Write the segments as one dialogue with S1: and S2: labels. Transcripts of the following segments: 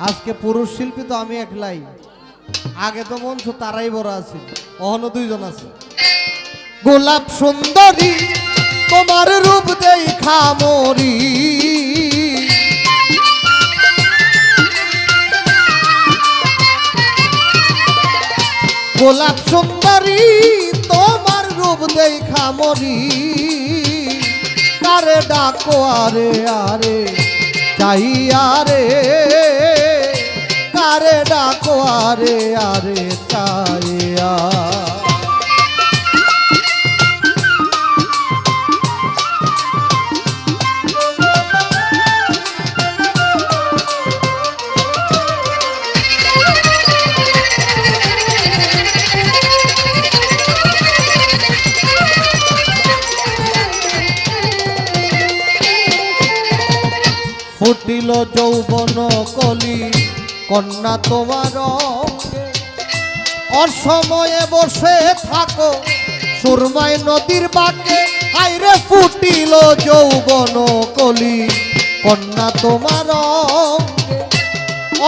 S1: আজকে পুরুষ শিল্পী তো আমি একলাই। আগে তো মঞ্চ তারাই বড় আছে অহনো দুইজন আছে। গোলাপ সুন্দরী, তোমার রূপ দেখা মরি। গোলাপ সুন্দরী, তোমার রূপ দেখা মরি। কারে ডাকো আরে আরে চাই আরে আরে আরে চাইয়া ফুটিল যৌবন কলি কন্যা তোমার অসময়ে বসে থাকো সুরমাই নদীর বাঁকে। হাইরে ফুটিল যৌবন কলি, কন্যা তোমার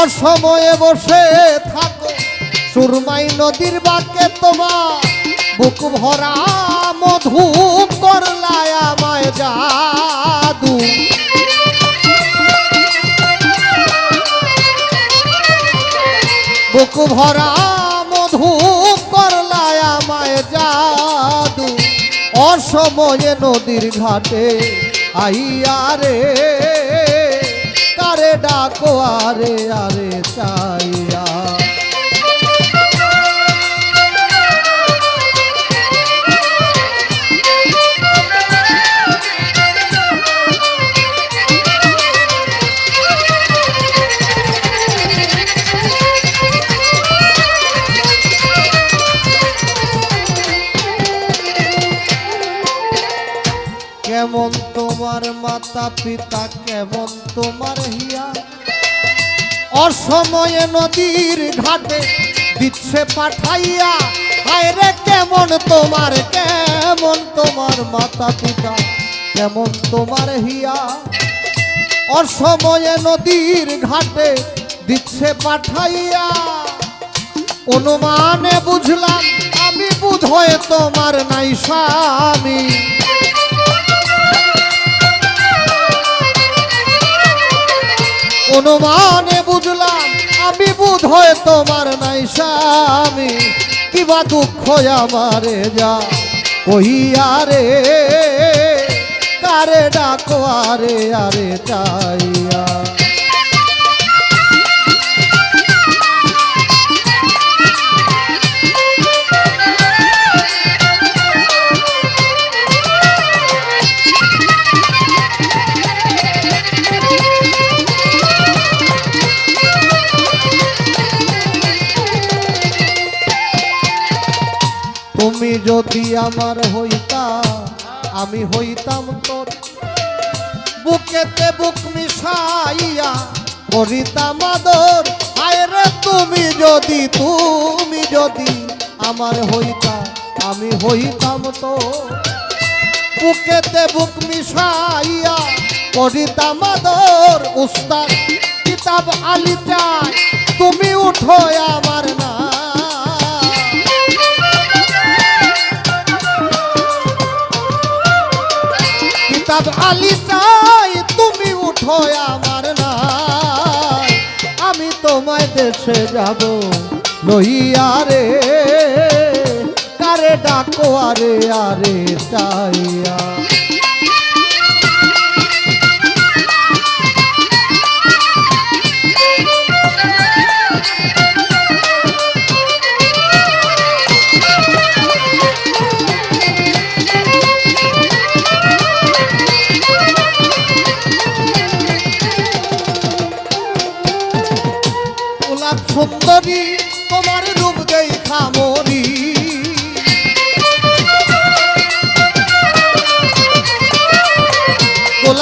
S1: অসময়ে বসে থাকো সুরমাই নদীর বাঁকে। তোমার বুক ভরা মধু করলায় আমায় জাদু। বুক ভরা মধু করলায় আমায় জাদু। অসময়ে নদীর ঘাটে আইয়া রে। কারে ডাকো আরে আরে চাইয়া কেমন তোমার মাতা পিতা, কেমন তোমার হিয়া? অসময়ে নদীর ঘাটে দিচ্ছে পাঠাইয়া, হায় রে কেমন তোমার কেমন তোমার মাতা পিতা, কেমন তোমার হিয়া? অসময়ে নদীর ঘাটে দিচ্ছে পাঠাইয়া, অনুমানে বুঝলাম আমি বুধয় তোমার নাই স্বামী। অনুমানে বুঝলাম, আমি বুধ হয় তোমার নাই স্বামী। কিবা দুঃখ আমারে যা কহিয়া রে, কারে ডাকো আরে আরে চাইয়া তুমি যদি আমার হইতা আমি হইতাম তোর। বুকেতে বুক মিশাইয়া করিতাম আদর। হায় রে তুমি যদি তুমি যদি আমার হইতা আমি হইতাম তো বুকেতে বুক মিশাইয়া করিতাম আদর। উস্তাদ, কিতাব আলি তুমি উঠো দেশে যাব লইয়া রে। কারে ডাকো আরে আরে চাইয়া।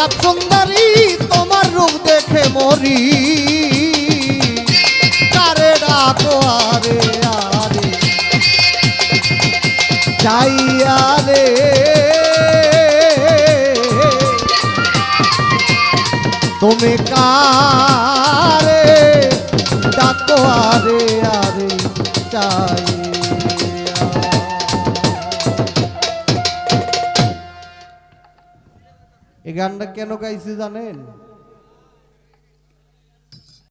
S1: গোলাপ সুন্দরী, তোমার রূপ দেখে মরি। কারে ডাকো আরে আরে। চাইয়া রে। তুমি কারে ডাকো আরে আরে চাই এই গানটা কেন গাইছি জানেন?